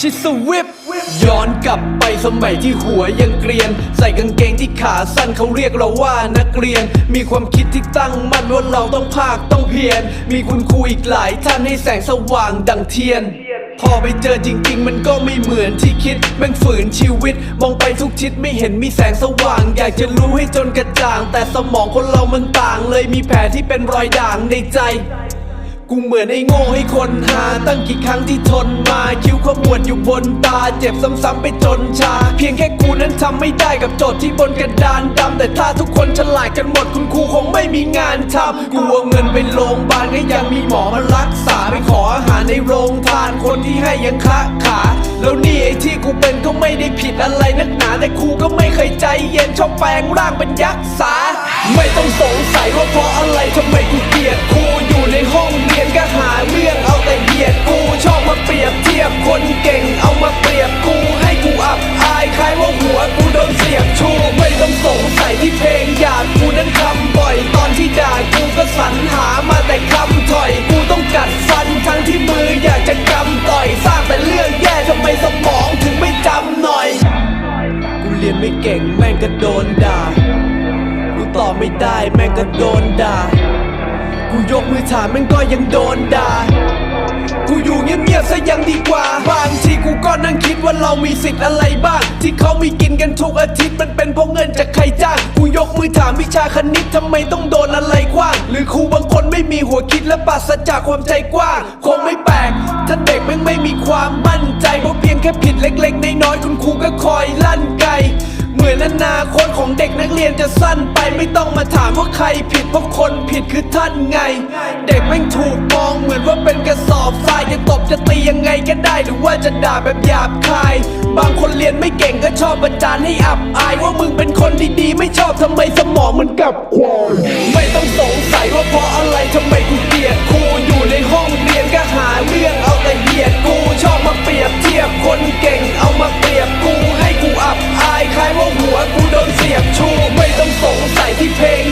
ชิสวิปย้อนกลับไปสมัยที่หัวยังเกรียน ใส่กางเกงที่ขาสั้นเขาเรียกเราว่านักเรียน มีความคิดที่ตั้งมั่นว่าเราต้องภาคต้องเพียรมีคุณครูอีกหลายท่านให้แสงสว่างดังเทียนพอไปเจอจริง ๆ มันก็ไม่เหมือนที่คิดแม่งฝืนชีวิต มองไปทุกทิศไม่เห็นมีแสงสว่าง อยากจะรู้ให้จนกระจ่าง แต่สมองคนเรามันต่างเลยมีแผลที่เป็นรอยด่างในใจ กูเหมือนไอ้โง่ให้คนหาตั้งกี่ครั้งที่ทนมาคิ้วขมวดอยู่บนตา เจ็บซ้ำๆไปจนชา เพียงแค่กูนั้นทำไม่ได้กับโจทย์ที่บนกระดานดำแต่ถ้าทุกคนฉลาดกันหมดคุณครูคงไม่มีงานทำกูเอาเงินไปโรงพยาบาลก็ยังมีหมอมารักษาไปขออาหารในโรงทานคนที่ให้ยังคะขาแล้วนี่ไอ้ที่กูเป็นก็ไม่ได้ผิดอะไรนักหนาแต่ครูก็ไม่เคยใจเย็นชอบแปลงร่างเป็นยักษ์สาไม่ต้องสงสัยว่าเพราะอะไรทำไมกูเกลียดครู ที่เพลงอยากกูนั้นคำบ่อย ตอนที่ด่ากูก็สรรหามาแต่คำถอย กูต้องกัดฟันทั้งที่มืออยากจะกำต่อยสร้างแต่เรื่องแย่ทำไมสมองถึงไม่จำหน่อย กูเรียนไม่เก่งแม่งก็โดนด่า กูตอบไม่ได้แม่งก็โดนด่า กูยกมือถามแม่งก็ยังโดนด่า กูอยู่เงียบๆซะยังดีกว่า เรามีสิทธิ์อะไรบ้าง ที่เขามีกินกันทุกอาทิตย์มันเป็นเพราะเงินจากใครจ้าง กูยกมือถามวิชาคณิตทำไมต้องโดนอะไรกว้าง หรือครูบางคนไม่มีหัวคิดและปราศจากความใจกว้าง คงไม่แปลกถ้าเด็กแม่งไม่มีความมั่นใจเพราะเพียงแค่ผิดเล็กๆน้อยๆคุณครูก็คอยลั่นไกเหมือนอนาคตของเด็กนักเรียนจะสั้นไปไม่ต้องมาถามว่าใครผิดเพราะคนผิดคือท่านไง เด็กแม่งถูกมองเหมือนว่าเป็นกระสอบทรายจะตบจะตียัง ก็ได้หรือว่าจะด่าแบบหยาบคาย บางคนเรียนไม่เก่งก็ชอบประจานให้อับอาย ว่ามึงเป็นคนดีๆ ไม่ชอบทำไมสมองมันกลับควายไม่ต้องสงสัยว่าเพราะอะไรทำไมกูเกลียดครูอยู่ในห้องเรียนก็หาเรื่องเอาแต่เหยียดกูชอบมาเปรียบเทียบคนเก่งเอามาเปรียบกูให้กูอับอายคล้ายว่าหัวกูโดนเสียบชู ไม่ต้องสงสัยที่เพลง